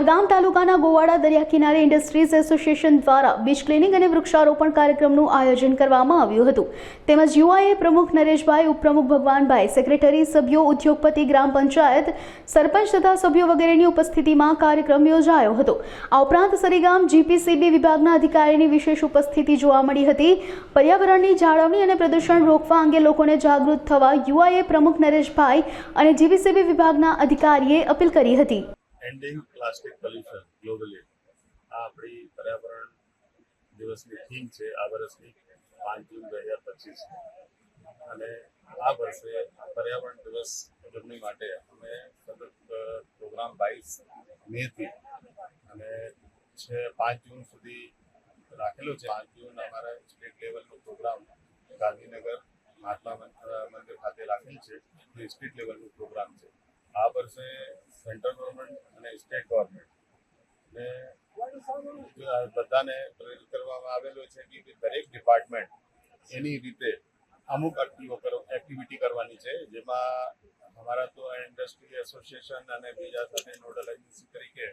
ઉમરગામ તાલુકાના ગોવાડા દરિયા કિનારે ઇન્ડસ્ટ્રીઝ એસોસિએશન દ્વારા બીચ ક્લિનિંગ અને વૃક્ષારોપણ કાર્યક્રમનું આયોજન કરવામાં આવ્યું હતું. તેમજ યુઆઈએ પ્રમુખ નરેશભાઈ, ઉપપ્રમુખ ભગવાનભાઈ, સેક્રેટરી સભ્યો, ઉદ્યોગપતિ, ગ્રામ પંચાયત, સરપંચ તથા સભ્યો વગેરેની ઉપસ્થિતિમાં કાર્યક્રમ યોજાયો હતો. આ ઉપરાંત સરીગામ જીપીસીબી વિભાગના અધિકારીની વિશેષ ઉપસ્થિતિ જોવા મળી હતી. પર્યાવરણની જાળવણી અને પ્રદૂષણ રોકવા અંગે લોકોને જાગૃત થવા યુઆઈએ પ્રમુખ નરેશભાઈ અને જીપીસીબી વિભાગના અધિકારીએ અપીલ કરી હતી. એન્ડિંગ પ્લાસ્ટિક પોલ્યુશન ગ્લોબલી આ આપણી પર્યાવરણ દિવસની થીમ છે આ વર્ષની પાંચ જૂન બે હજાર પચીસ. અને આ વર્ષે પર્યાવરણ દિવસ ઉજવણી માટે અમે સતત પ્રોગ્રામ બાવીસ મેથી અને છે, પાંચ જૂન સુધી રાખેલો છે. પાંચ જૂન અમારા સ્ટેટ લેવલનો પ્રોગ્રામ ગાંધીનગર, મહાત્મા મંદિર ખાતે રાખેલ છે. સ્ટેટ લેવલનો પ્રોગ્રામ છે. આ વર્ષે સેન્ટ્રલ ગવર્મેન્ટ અને સ્ટેટ ગવર્મેન્ટ ને બધાને પ્રેરિત કરવામાં આવેલો છે કે દરેક ડિપાર્ટમેન્ટ એની રીતે અમુક એક્ટિવિટી કરવાની છે. જેમાં અમારા તો ઇન્ડસ્ટ્રી એસોસિએશન અને બીજા સાથે નોડલ એજન્સી તરીકે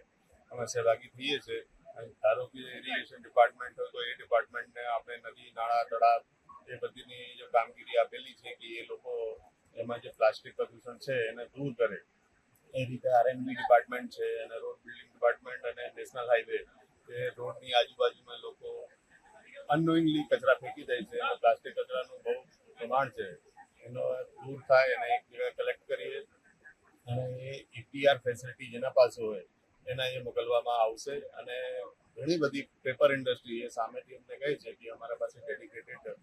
અમે સહભાગી થઈએ છીએ. ધારો કે ઇરિગેશન ડિપાર્ટમેન્ટ હોય તો એ ડિપાર્ટમેન્ટને આપણે નદી, નાળા, તળાવ એ બધીની જે કામગીરી આપેલી છે કે એ લોકો એમાં જે પ્લાસ્ટિક પ્રદૂષણ છે એને દૂર કરે. એ રીતે આરએનબી ડિપાર્ટમેન્ટ છે અને રોડ બિલ્ડિંગ ડિપાર્ટમેન્ટ અને નેશનલ હાઈવે એ રોડની આજુબાજુમાં લોકો અનનોઈંગલી કચરા ફેંકી દે છે અને પ્લાસ્ટિક કચરાનું બહુ પ્રમાણ છે. એનો દૂર થાય અને એક જગ્યાએ કલેક્ટ કરીએ અને એ એપીઆર ફેસિલિટી જેના પાસે હોય એના એ મોકલવામાં આવશે અને ઘણી બધી પેપર ઇન્ડસ્ટ્રી એ સામેથી અમને કહે છે કે અમારા પાસે ડેડિકેટેડ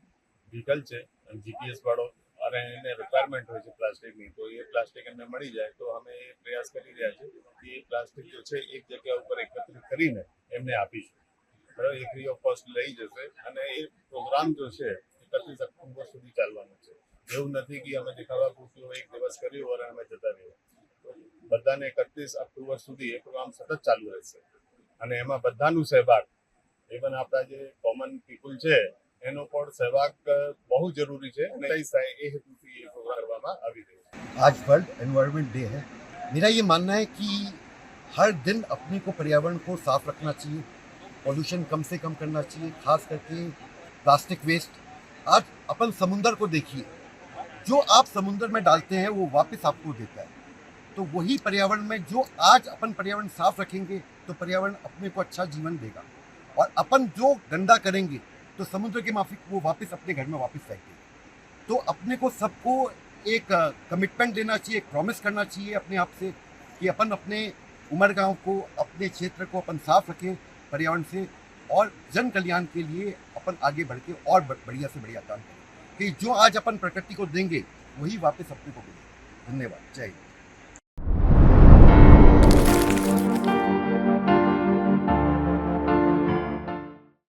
વ્હીકલ છે જીપીએસ વાળો અને એને રિક્વાયરમેન્ટ હોય છે પ્લાસ્ટિકની, તો એ પ્લાસ્ટિક એમને મળી જાય, તો અમે એ પ્રયાસ કરી રહ્યા છીએ એ પ્લાસ્ટિક જો છે, એક જગ્યા ઉપર એકત્રિત કરીને એમને આપીશું. બરાબર? એ ફ્રી ઓફ કોસ્ટ લઈ જશે અને એ પ્રોગ્રામ જો છે, એકત્રીસ ઓક્ટોબર સુધી ચાલવાનો છે. એવું નથી કે અમે દેખાવા પૂરતું એક દિવસ કર્યું અને અમે જતા રહ્યો બધાને એકત્રીસ ઓક્ટોબર સુધી એ પ્રોગ્રામ સતત ચાલુ રહેશે. અને એમાં બધાનું સહભાગ ઇવન આપણા જે કોમન પીપલ છે એનો પણ સહભાગ અ, બહુ જરૂરી છે અને કઈ થાય એ હેતુથી એ પ્રોગ્રામ કરવામાં આવી રહ્યો છે आज वर्ल्ड एनवायरनमेंट डे है मेरा ये मानना है कि हर दिन अपने को पर्यावरण को साफ रखना चाहिए पॉल्यूशन कम से कम करना चाहिए खास करके प्लास्टिक वेस्ट आज अपन समुंदर को देखिए जो आप समुंदर में डालते हैं वो वापस आपको देता है तो वही पर्यावरण में जो आज अपन पर्यावरण साफ रखेंगे तो पर्यावरण अपने को अच्छा जीवन देगा और अपन जो गंदा करेंगे तो समुद्र के माफिक वो वापस अपने घर में वापस फेंकेंगे तो अपने को सबको एक कमिटमेंट देना चाहिए, एक प्रॉमिस करना चाहिए अपने आप से कि अपन अपने उमर गाँव को, अपने क्षेत्र को अपन साफ़ रखें, पर्यावरण से और जन कल्याण के लिए अपन आगे बढ़ के और बढ़िया से बढ़िया काम करें। कि जो आज अपन प्रकृति को देंगे, वही वापस अपने को मिलेगा धन्यवाद। जय हिंद।